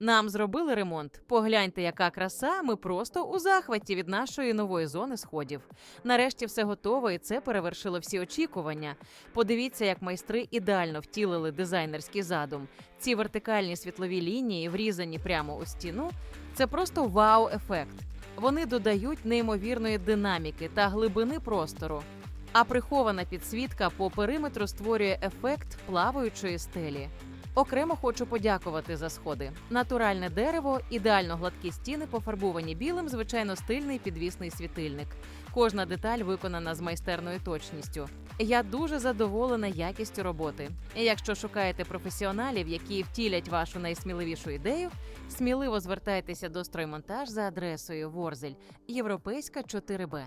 Нам зробили ремонт. Погляньте, яка краса. Ми просто у захваті від нашої нової зони сходів. Нарешті все готово, і це перевершило всі очікування. Подивіться, як майстри ідеально втілили дизайнерський задум. Ці вертикальні світлові лінії, врізані прямо у стіну, це просто вау-ефект. Вони додають неймовірної динаміки та глибини простору. А прихована підсвітка по периметру створює ефект плаваючої стелі. Окремо хочу подякувати за сходи. Натуральне дерево, ідеально гладкі стіни, пофарбовані білим, звичайно, стильний підвісний світильник. Кожна деталь виконана з майстерною точністю. Я дуже задоволена якістю роботи. Якщо шукаєте професіоналів, які втілять вашу найсміливішу ідею, сміливо звертайтеся до строймонтаж за адресою Ворзель, Європейська 4Б.